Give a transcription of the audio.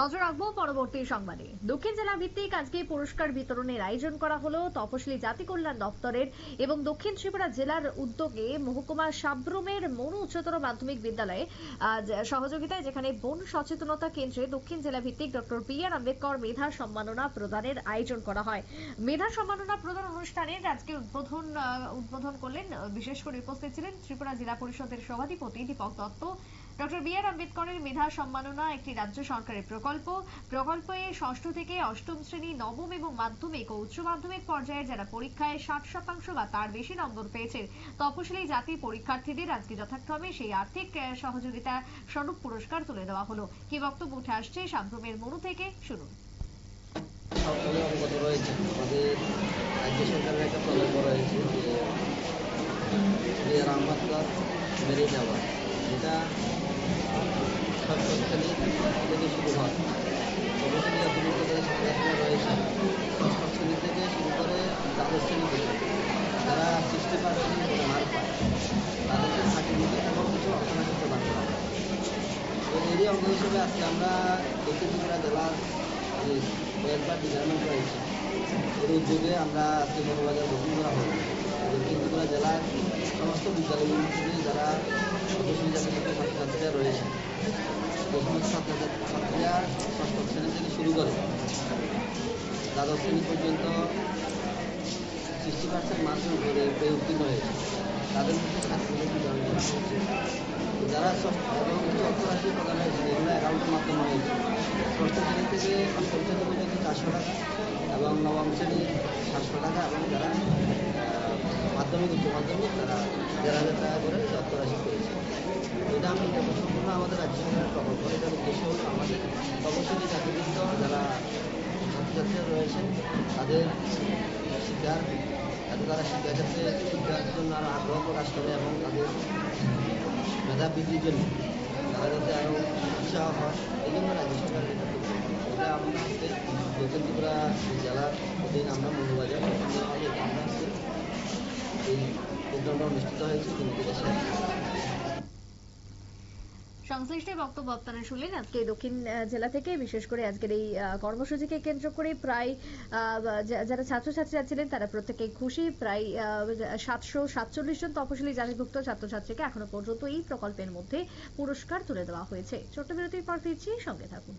নজর রাখব পরবর্তী সংবাদে। দক্ষিণ জেলা ভিত্তিক আজকে পুরস্কার বিতরণের আয়োজন করা হলো তপশিলি জাতি কল্যাণ দপ্তরের এবং দক্ষিণ ত্রিপুরা জেলার উদ্যোগে মহকুমা সাব্রমের মনু উচ্চতর মাধ্যমিক বিদ্যালয়ে সহযোগিতায় যেখানে বন সচেতনতা কেন্দ্রে দক্ষিণ জেলা ভিত্তিক ডক্টর বি আর আম্বেদকর মেধা সম্মাননা প্রদানের আয়োজন করা হয়। মেধা সম্মাননা প্রদান অনুষ্ঠানে আজকে উদ্বোধন উদ্বোধন করলেন, বিশেষ করে উপস্থিত ছিলেন ত্রিপুরা জেলা পরিষদের সভাধিপতি Dipak Dutta doctor B R আম্বেদকরের মেধা সম্মাননা একটি রাজ্য সরকারের প্রকল্প। প্রকল্পে ষষ্ঠ থেকে অষ্টম শ্রেণি, নবম এবং মাধ্যমিক ও উচ্চ মাধ্যমিক পর্যায়ে যারা পরীক্ষায় ষাট শতাংশ বা তার বেশি নম্বর পেয়েছেন, তপশিলি জাতি পরীক্ষার্থীদের আজকে যথাক্রমে সেই আর্থিক সহযোগিতা স্বরূপ পুরস্কার তুলে দেওয়া হলো। কি বক্তব্য উঠে আসছে সাব্রমের মনু থেকে? শুনুন। যেটা অঙ্গ হিসেবে আজকে আমরা দক্ষিণ জেলার যে ওয়েলফেয়ার ডিপার্টমেন্ট রয়েছে এর উদ্যোগে আমরা আজকে মনোবাজার গ্রহণ করা হলো। ত্রিপুরা জেলার সমস্ত বিদ্যালয়গুলি থেকে যারা ছাত্রছাত্রীরা রয়েছে ছাত্রছাত্রীরা ষষ্ঠ শ্রেণি থেকে শুরু করে দ্বাদশ শ্রেণি পর্যন্ত সিক্সটি পার্সেন্ট মার্কের উপরে উত্তীর্ণ হয়েছে। তাদের মধ্যে হয়েছে যারা ষষ্ঠ এবং অর্থরাশি প্রদান হয়েছে এগুলো অ্যাকাউন্টের মাধ্যমে হয়েছে ষষ্ঠ শ্রেণি থেকে অষ্টম শ্রেণি চারশো টাকা এবং নবম শ্রেণি সাতশো টাকা এবং যারা মাধ্যমিক উচ্চ মাধ্যমিক তারা দেড় হাজার টাকা করে অর্থরাশি পেয়েছে এটা আমি এটা সম্পূর্ণ আমাদের রাজ্য সরকারের প্রকল্প এটার উদ্দেশ্য হলো আমাদের তপশিলি জাতিবৃন্দ যারা ছাত্রছাত্রীরা রয়েছে তাদের শিক্ষার যাতে তারা শিক্ষা ক্ষেত্রে শিক্ষার জন্য আরও আগ্রহ প্রকাশ করে এবং তাদের মেধা বৃদ্ধির জন্য যাতে আরও উৎসাহ হয়, এই জন্য রাজ্য সরকারের এটা প্রকল্প। এটা আমাদের দক্ষিণ ত্রিপুরা জেলার দিন আমরা মৌলবাজার আমরা এই প্রোগ্রামটা অনুষ্ঠিত হয়েছে দেশে সংশ্লিষ্ট বক্তব্য আপনারা শুনলেন আজকে দক্ষিণ জেলা থেকে। বিশেষ করে আজকের এই কর্মসূচিকে কেন্দ্র করে প্রায় যারা ছাত্রছাত্রীরা ছিলেন তারা প্রত্যেকেই খুশি। প্রায় সাতশো সাতচল্লিশ জন তপশিলি জাতিভুক্ত ছাত্রছাত্রীকে এখনও পর্যন্ত এই প্রকল্পের মধ্যে পুরস্কার তুলে দেওয়া হয়েছে। ছোট্ট বিরতির পর ফিরছি, সঙ্গে থাকুন।